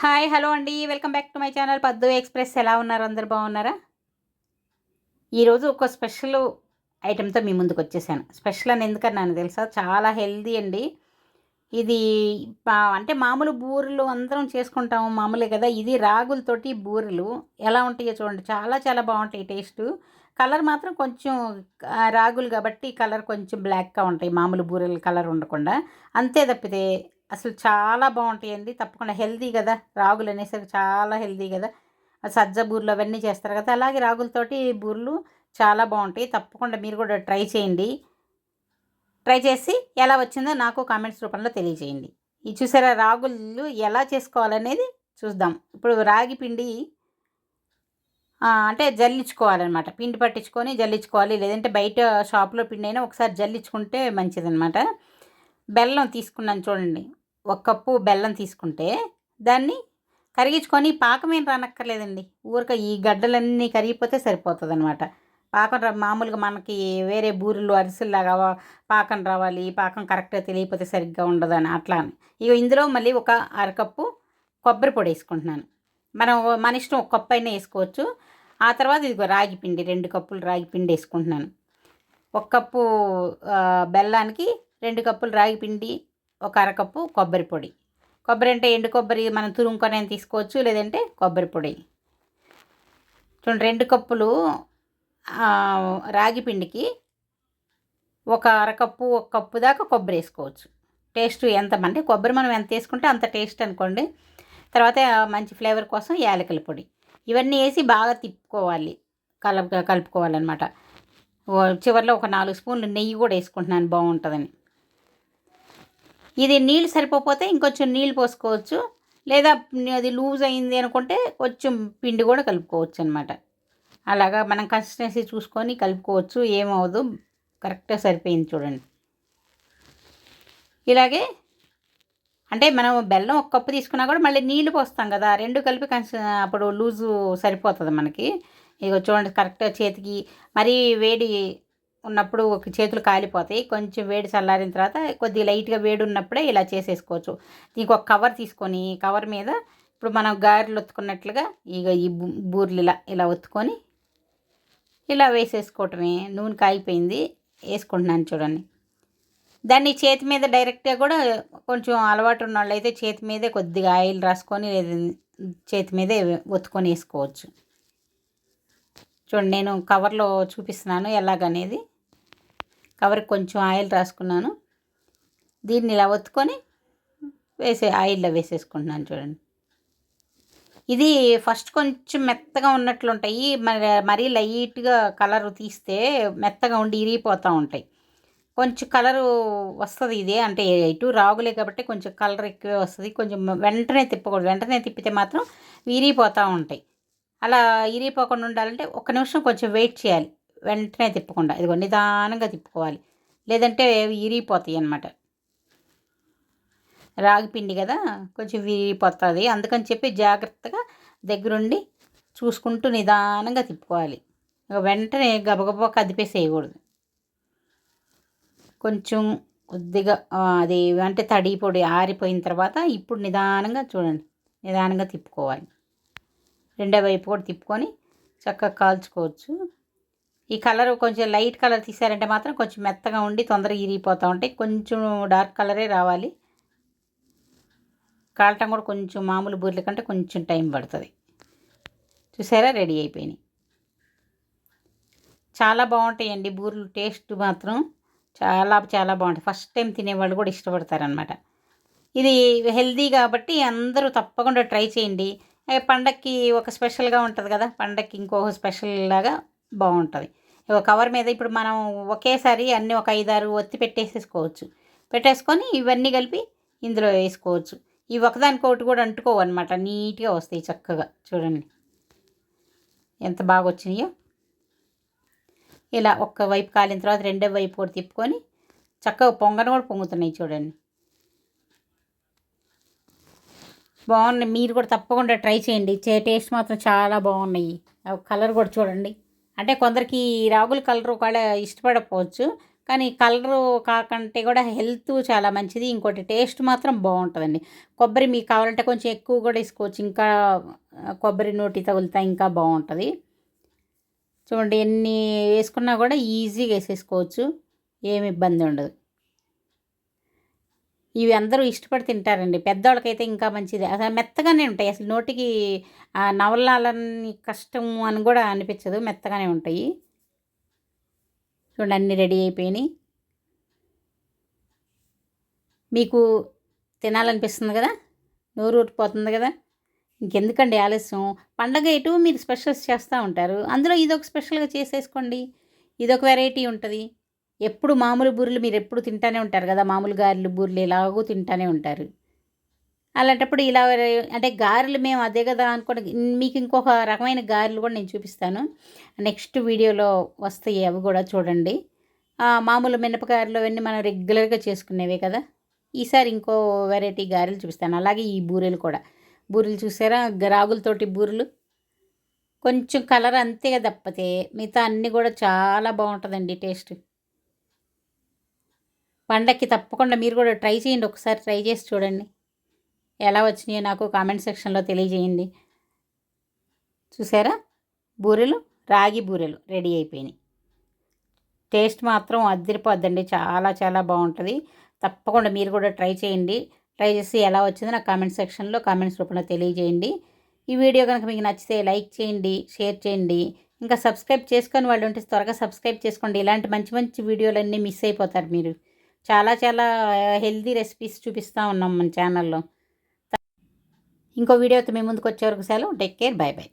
Hi hello అండి. Welcome back to my channel. Paddu express ఎలా ఉన్నారు? అందరు బాగున్నారా? ఈరోజు ఒక స్పెషల్ ఐటెంతో మీ ముందుకు వచ్చేసాను. స్పెషల్ అని ఎందుకన్నాను తెలుసా? చాలా హెల్దీ అండి. ఇది అంటే మామూలు బూరెలు అందరం చేసుకుంటాము మామూలే కదా. ఇది రాగులతోటి బూరెలు. ఎలా ఉంటాయో చూడండి. చాలా చాలా బాగుంటాయి టేస్ట్. కలర్ మాత్రం కొంచెం రాగులు కాబట్టి కలర్ కొంచెం బ్లాక్గా ఉంటాయి. మామూలు బూరెలు కలర్ ఉండకుండా. అంతే తప్పితే అసలు చాలా బాగుంటాయండి. తప్పకుండా హెల్దీ కదా. రాగులు అనేసరికి చాలా హెల్దీ కదా. సజ్జ బూరెలు అవన్నీ చేస్తారు కదా. అలాగే రాగులతోటి బూరెలు చాలా బాగుంటాయి. తప్పకుండా మీరు కూడా ట్రై చేయండి. ట్రై చేసి ఎలా వచ్చిందో నాకు కామెంట్స్ రూపంలో తెలియజేయండి. ఈ చూసారా రాగులు ఎలా చేసుకోవాలనేది చూద్దాం. ఇప్పుడు రాగి పిండి అంటే జల్లించుకోవాలన్నమాట. పిండి పట్టించుకొని జల్లించుకోవాలి. లేదంటే బయట షాప్లో పిండి అయినా ఒకసారి జల్లించుకుంటే మంచిదన్నమాట. బెల్లం తీసుకున్నాను చూడండి. ఒక కప్పు బెల్లం తీసుకుంటే దాన్ని కరిగించుకొని పాకం ఏం రానక్కర్లేదండి. ఊరిక ఈ గడ్డలన్నీ కరిగిపోతే సరిపోతుంది అనమాట పాకం రా- మామూలుగా మనకి వేరే బూరెలు అరిసెల్లాగా పాకం రావాలి పాకం కరెక్ట్గా తెలియకపోతే సరిగ్గా ఉండదని అట్లా అని. ఇక ఇందులో మళ్ళీ ఒక అరకప్పు కొబ్బరి పొడి వేసుకుంటున్నాను. మనం మన ఇష్టం ఒక కప్పు అయినా వేసుకోవచ్చు. ఆ తర్వాత ఇదిగో రాగి పిండి రెండు కప్పులు రాగి పిండి వేసుకుంటున్నాను. ఒక కప్పు బెల్లానికి రెండు కప్పులు రాగి పిండి ఒక అరకప్పు కొబ్బరి పొడి. కొబ్బరి అంటే ఎండు కొబ్బరి మనం తురుముకొని తీసుకోవచ్చు లేదంటే కొబ్బరి పొడి. చూడండి రెండు కప్పులు రాగి పిండికి ఒక అరకప్పు ఒక కప్పు దాకా కొబ్బరి వేసుకోవచ్చు. టేస్ట్ ఎంత అంటే కొబ్బరి మనం ఎంత వేసుకుంటే అంత టేస్ట్ అనుకోండి. తర్వాత మంచి ఫ్లేవర్ కోసం యాలకుల పొడి. ఇవన్నీ వేసి బాగా తిప్పుకోవాలి కలప కలుపుకోవాలన్నమాట. చివరిలో ఒక నాలుగు స్పూన్లు నెయ్యి కూడా వేసుకుంటున్నాను బాగుంటుందని. ఇది నీళ్ళు సరిపోతే ఇంకొంచెం నీళ్ళు పోసుకోవచ్చు. లేదా అది లూజ్ అయింది అనుకుంటే కొంచెం పిండి కూడా కలుపుకోవచ్చు అనమాట అలాగా మనం కన్సిస్టెన్సీ చూసుకొని కలుపుకోవచ్చు. ఏమవదు కరెక్ట్గా సరిపోయింది చూడండి. ఇలాగే అంటే మనం బెల్లం ఒక కప్పు తీసుకున్నా కూడా మళ్ళీ నీళ్ళు పోస్తాం కదా. రెండు కలిపి కన్స్ అప్పుడు లూజు సరిపోతుంది మనకి. ఇక చూడండి కరెక్ట్గా చేతికి మరీ వేడి ఉన్నప్పుడు ఒక చేతులు కాలిపోతాయి. కొంచెం వేడి చల్లారిన తర్వాత కొద్దిగా లైట్గా వేడి ఉన్నప్పుడే ఇలా చేసేసుకోవచ్చు. దీనికి ఒక కవర్ తీసుకొని కవర్ మీద ఇప్పుడు మనం గారెలు ఒత్తుకున్నట్లుగా ఇక ఈ బూర్లు బూరెలు ఇలా ఇలా ఒత్తుకొని ఇలా వేసేసుకోవటమే. నూనె కాగిపోయింది వేసుకుంటున్నాను చూడండి. దాన్ని చేతి మీద డైరెక్ట్గా కూడా కొంచెం అలవాటు ఉన్న వాళ్ళు అయితే చేతి మీదే కొద్దిగా ఆయిల్ రాసుకొని లేదా చేతి మీదే ఒత్తుకొని వేసుకోవచ్చు. చూడండి నేను కవర్లో చూపిస్తున్నాను ఎలాగనేది. కవర్కి కొంచెం ఆయిల్ రాసుకున్నాను. దీన్ని ఇలా ఒత్తుకొని వేసే ఆయిల్లో వేసేసుకుంటున్నాను చూడండి. ఇది ఫస్ట్ కొంచెం మెత్తగా ఉన్నట్లు ఉంటాయి. మరి మరీ లైట్గా కలర్ తీస్తే మెత్తగా ఉండి ఇరిగిపోతూ ఉంటాయి. కొంచెం కలరు వస్తుంది ఇది. అంటే ఇటు రాగులే కాబట్టి కొంచెం కలర్ ఎక్కువే వస్తుంది. కొంచెం వెంటనే తిప్పకూడదు. వెంటనే తిప్పితే మాత్రం విరిగిపోతూ ఉంటాయి. అలా ఇరిగిపోకుండా ఉండాలంటే ఒక నిమిషం కొంచెం వెయిట్ చేయాలి. వెంటనే తిప్పకుండా ఇదిగో నిదానంగా తిప్పుకోవాలి. లేదంటే విరిగిపోతాయి అన్నమాట రాగి పిండి కదా కొంచెం విరిగిపోతుంది. అందుకని చెప్పి జాగ్రత్తగా దగ్గరుండి చూసుకుంటూ నిదానంగా తిప్పుకోవాలి. వెంటనే గబగబా కదిపేసేయకూడదు. కొంచెం కొద్దిగా అది అంటే తడి పొడి ఆరిపోయిన తర్వాత ఇప్పుడు నిదానంగా చూడండి. నిదానంగా తిప్పుకోవాలి. రెండో వైపు కూడా తిప్పుకొని చక్కగా కాల్చుకోవచ్చు. ఈ కలర్ కొంచెం లైట్ కలర్ తీసారంటే మాత్రం కొంచెం మెత్తగా ఉండి తొందరగా ఇరిగిపోతూ ఉంటాయి. కొంచెం డార్క్ కలరే రావాలి. కాలటం కూడా కొంచెం మామూలు బూరెల కంటే కొంచెం టైం పడుతుంది. చూసారా? రెడీ అయిపోయినాయి. చాలా బాగుంటాయండి బూరెలు. టేస్ట్ మాత్రం చాలా చాలా బాగుంటాయి. ఫస్ట్ టైం తినేవాళ్ళు కూడా ఇష్టపడతారనమాట ఇది హెల్దీ కాబట్టి అందరూ తప్పకుండా ట్రై చేయండి. పండక్కి ఒక స్పెషల్గా ఉంటుంది కదా? పండక్కి ఇంకొక స్పెషల్ లాగా బాగుంటుంది. కవర్ మీద ఇప్పుడు మనం ఒకేసారి అన్నీ ఒక ఐదారు ఒత్తి పెట్టేసేసుకోవచ్చు. పెట్టేసుకొని ఇవన్నీ కలిపి ఇందులో వేసుకోవచ్చు. ఈ ఒకదానికొకటి కూడా అంటుకోవన్నమాట. నీట్గా వస్తాయి చక్కగా. చూడండి. ఎంత బాగా వచ్చినాయో. ఇలా ఒక్క వైపు కాలిన తర్వాత రెండో వైపు కూడా తిప్పుకొని చక్కగా పొంగన కూడా పొంగుతున్నాయి చూడండి. బాగున్నాయి. మీరు కూడా తప్పకుండా ట్రై చేయండి. చే టేస్ట్ మాత్రం చాలా బాగున్నాయి. కలర్ కూడా చూడండి. అంటే కొందరికి ఈ రాగుల కలర్ ఒకవేళ ఇష్టపడకపోవచ్చు కానీ కలరు కాకంటే కూడా హెల్త్ చాలా మంచిది ఇంకోటి టేస్ట్ మాత్రం బాగుంటుందండి. కొబ్బరి మీకు కావాలంటే కొంచెం ఎక్కువ కూడా వేసుకోవచ్చు ఇంకా కొబ్బరి నోటి తగులుతా ఇంకా బాగుంటుంది. చూడండి ఎన్ని వేసుకున్నా కూడా ఈజీగా వేసేసుకోవచ్చు ఏమి ఇబ్బంది ఉండదు. ఇవి అందరూ ఇష్టపడి తింటారండి. పెద్దవాళ్ళకైతే ఇంకా మంచిది. అసలు మెత్తగానే ఉంటాయి. అసలు నోటికి ఆ, నవలాలని కష్టం అని కూడా అనిపించదు. మెత్తగానే ఉంటాయి. చూడండి అన్నీ రెడీ అయిపోయినాయి. మీకు తినాలనిపిస్తుంది కదా? నోరు ఊరిపోతుంది కదా? ఇంకెందుకండి ఆలస్యం? పండగ ఎటు మీరు స్పెషల్స్ చేస్తూ ఉంటారు. అందులో ఇదొక స్పెషల్గా చేసేసుకోండి. ఇదొక వెరైటీ ఉంటుంది. ఎప్పుడు మామూలు బూరెలు మీరు ఎప్పుడు తింటానే ఉంటారు కదా మామూలు గారెలు బూరెలు ఎలాగో తింటానే ఉంటారు. అలాంటప్పుడు ఇలా అంటే గారెలు మేము అదే కదా అనుకోండి మీకు ఇంకొక రకమైన గారెలు కూడా నేను చూపిస్తాను. నెక్స్ట్ వీడియోలో వస్తాయి అవి కూడా చూడండి. మామూలు మినపగారెలు అవన్నీ మనం రెగ్యులర్గా చేసుకునేవే కదా. ఈసారి ఇంకో వెరైటీ గారెలు చూపిస్తాను. అలాగే ఈ బూరెలు కూడా. బూరెలు చూసారా? రాగులతోటి బూరెలు. కొంచెం కలర్ అంతే తప్పితే మిగతా అన్నీ కూడా చాలా బాగుంటుందండి టేస్ట్. పండక్కి తప్పకుండా మీరు కూడా ట్రై చేయండి ఒకసారి ట్రై చేసి చూడండి. ఎలా వచ్చినాయో నాకు కామెంట్ సెక్షన్లో తెలియజేయండి. చూసారా? బూరెలు రాగి బూరెలు రెడీ అయిపోయినాయి. టేస్ట్ మాత్రం అద్దరిపోద్దండి చాలా చాలా బాగుంటుంది. తప్పకుండా మీరు కూడా ట్రై చేయండి. ట్రై చేసి ఎలా వచ్చిందో నాకు కామెంట్ సెక్షన్లో కామెంట్స్ రూపంలో తెలియజేయండి. ఈ వీడియో కనుక మీకు నచ్చితే లైక్ చేయండి షేర్ చేయండి. ఇంకా సబ్స్క్రైబ్ చేసుకొని వాళ్ళు ఉంటే త్వరగా సబ్స్క్రైబ్ చేసుకోండి. ఇలాంటి మంచి మంచి వీడియోలన్నీ మిస్ అయిపోతారు మీరు. చాలా చాలా హెల్దీ రెసిపీస్ చూపిస్తూ ఉన్నాం మన ఛానల్లో. ఇంకో వీడియోతో మీ ముందుకు వచ్చే వరకు సెలవు. Take care. Bye bye